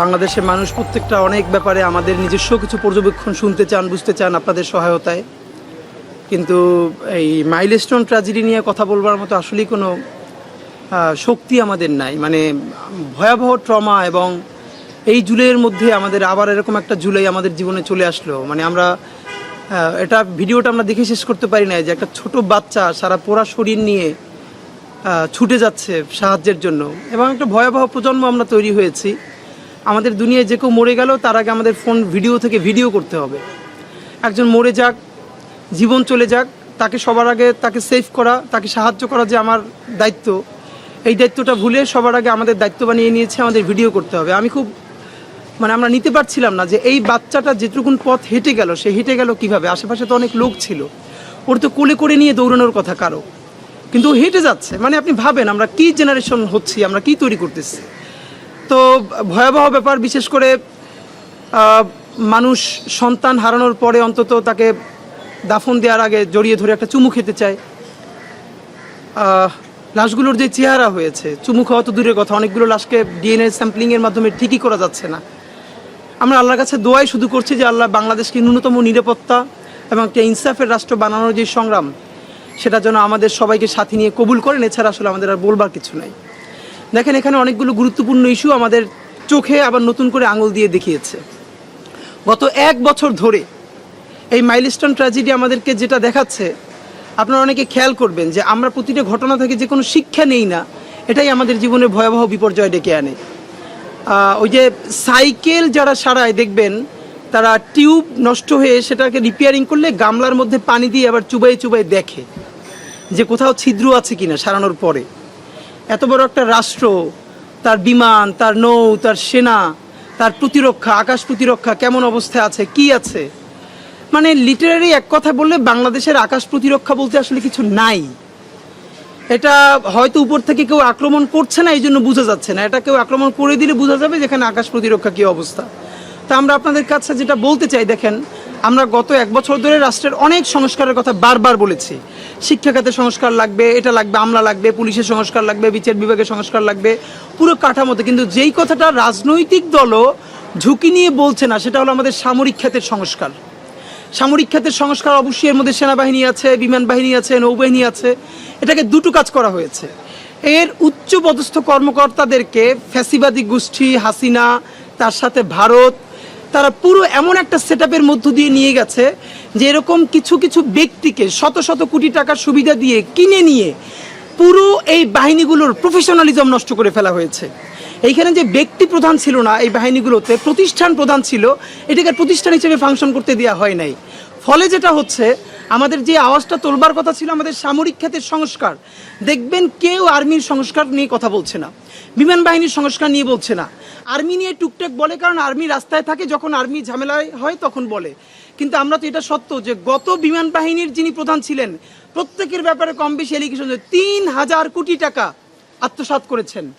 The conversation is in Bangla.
বাংলাদেশের মানুষ প্রত্যেকটা অনেক ব্যাপারে আমাদের নিজস্ব কিছু পর্যবেক্ষণ শুনতে চান, বুঝতে চান আপনাদের সহায়তায়। কিন্তু এই মাইলস্টোন ট্র্যাজেডি নিয়ে কথা বলবার মতো আসলেই কোনো শক্তি আমাদের নাই। মানে ভয়াবহ ট্রমা এবং এই জুলাইয়ের মধ্যে আমাদের আবার এরকম একটা জুলাই আমাদের জীবনে চলে আসলো। মানে আমরা এটা ভিডিওটা আমরা দেখে শেষ করতে পারি না যে একটা ছোট বাচ্চা সারা পোড়া শরীর নিয়ে ছুটে যাচ্ছে সাহায্যের জন্য। এবং একটা ভয়াবহ প্রজন্ম আমরা তৈরি হয়েছি। আমাদের দুনিয়ায় যে কেউ মরে গেল, তার আগে আমাদের ফোন ভিডিও থেকে ভিডিও করতে হবে। একজন মরে যাক, জীবন চলে যাক, তাকে সবার আগে তাকে সেভ করা, তাকে সাহায্য করা যে আমার দায়িত্ব। এই দায়িত্বটা ভুলে সবার আগে আমাদের দায়িত্ব বানিয়ে নিয়েছে, আমাদের ভিডিও করতে হবে। আমি খুব মানে আমরা নিতে পারছিলাম না যে এই বাচ্চাটা যেটুকুন পথ হেঁটে গেল, সে হেঁটে গেল কীভাবে? আশেপাশে তো অনেক লোক ছিল। ওর তো কোলে করে নিয়ে দৌড়ানোর কথা কারও। কিন্তু হেঁটে যাচ্ছে। মানে আপনি ভাবেন আমরা কি জেনারেশন হচ্ছি, আমরা কি তৈরি করতেছি? তো ভয়াবহ ব্যাপার, বিশেষ করে মানুষ সন্তান হারানোর পরে অন্তত তাকে দাফন দেওয়ার আগে জড়িয়ে ধরে একটা চুমু খেতে চায়। লাশগুলোর যে চেহারা হয়েছে, চুমু খাওয়া তো দূরের কথা, অনেকগুলো লাশকে ডিএনএ স্যাম্পলিংয়ের মাধ্যমে ঠিকই করা যাচ্ছে না। আমরা আল্লাহর কাছে দোয়াই শুধু করছি যে আল্লাহ বাংলাদেশকে ন্যূনতম নিরাপত্তা এবং একটা ইনসাফের রাষ্ট্র বানানোর যে সংগ্রাম, সেটা যেন আমাদের সবাইকে সাথে নিয়ে কবুল করেন, এছাড়া আসলে আমাদের আর বলবার কিছু নাই। দেখেন, এখানে অনেকগুলো গুরুত্বপূর্ণ ইস্যু আমাদের চোখে আবার নতুন করে আঙুল দিয়ে দেখিয়েছে। গত এক বছর ধরে এই মাইলস্টোন ট্র্যাজেডি আমাদেরকে যেটা দেখাচ্ছে, আপনারা অনেকে খেয়াল করবেন যে আমরা প্রতিটা ঘটনা থেকে যে কোনো শিক্ষা নেই না, এটাই আমাদের জীবনে ভয়াবহ বিপর্যয় ডেকে আনে। ওই যে সাইকেল যারা সারায় দেখবেন, তারা টিউব নষ্ট হয়ে সেটাকে রিপেয়ারিং করলে গামলার মধ্যে পানি দিয়ে আবার চুবাই চুবাই দেখে যে কোথাও ছিদ্র আছে কিনা সারানোর পরে। এত বড় একটা রাষ্ট্র, তার বিমান, তার নৌ, তার সেনা, তার প্রতিরক্ষা, আকাশ প্রতিরক্ষা কেমন অবস্থায় আছে, কি আছে? মানে লিটারারি এক কথা বললে বাংলাদেশের আকাশ প্রতিরক্ষা বলতে আসলে কিছু নাই। এটা হয়তো উপর থেকে কেউ আক্রমণ করছে না এই জন্য বোঝা যাচ্ছে না। এটা কেউ আক্রমণ করে দিলে বোঝা যাবে যেখানে আকাশ প্রতিরক্ষা কী অবস্থা। তা আমরা আপনাদের কাছে যেটা বলতে চাই, দেখেন, আমরা গত এক বছর ধরে রাষ্ট্রের অনেক সংস্কারের কথা বারবার বলেছি। শিক্ষা খাতে সংস্কার লাগবে, এটা লাগবে, আমলা লাগবে, পুলিশের সংস্কার লাগবে, বিচার বিভাগের সংস্কার লাগবে, পুরো কাঠামোতে। কিন্তু যেই কথাটা রাজনৈতিক দলও ঝুঁকি নিয়ে বলছে না, সেটা হলো আমাদের সামরিক খাতের সংস্কার। সামরিক খাতের সংস্কার অবশ্যই এর মধ্যে সেনাবাহিনী আছে, বিমান বাহিনী আছে, নৌবাহিনী আছে, এটাকে দুটো কাজ করা হয়েছে। এর উচ্চপদস্থ কর্মকর্তাদেরকে ফ্যাসিবাদী গোষ্ঠী হাসিনা, তার সাথে ভারত তারা পুরো এমন একটা সেট মধ্য দিয়ে নিয়ে গেছে যে এরকম কিছু কিছু ব্যক্তিকে শত শত কোটি টাকার সুবিধা দিয়ে কিনে নিয়ে পুরো এই বাহিনীগুলোর প্রফেশনালিজম নষ্ট করে ফেলা হয়েছে। এইখানে যে ব্যক্তি প্রধান ছিল না এই বাহিনীগুলোতে, প্রতিষ্ঠান প্রধান ছিল, এটাকে প্রতিষ্ঠান হিসেবে ফাংশন করতে দেওয়া হয় নাই। ফলে যেটা হচ্ছে আমাদের যে আওয়াজটা তোলবার কথা ছিল, আমাদের সামরিক খাতের সংস্কার। দেখবেন কেউ আর্মির সংস্কার নিয়ে কথা বলছে না। বিমান বাহিনীর সংস্কার নিয়ে বলছে না। আর্মি নিয়ে টুকটাক বলে, কারণ আর্মি রাস্তায় থাকে, যখন আর্মি ঝামেলায় হয় তখন বলে। কিন্তু আমরা তো এটা সত্য যে, গত বিমান বাহিনীর যিনি প্রধান ছিলেন, প্রত্যেকের ব্যাপারে কম বেশি এলিগেশন তিন হাজার কোটি টাকা আত্মসাৎ করেছেন।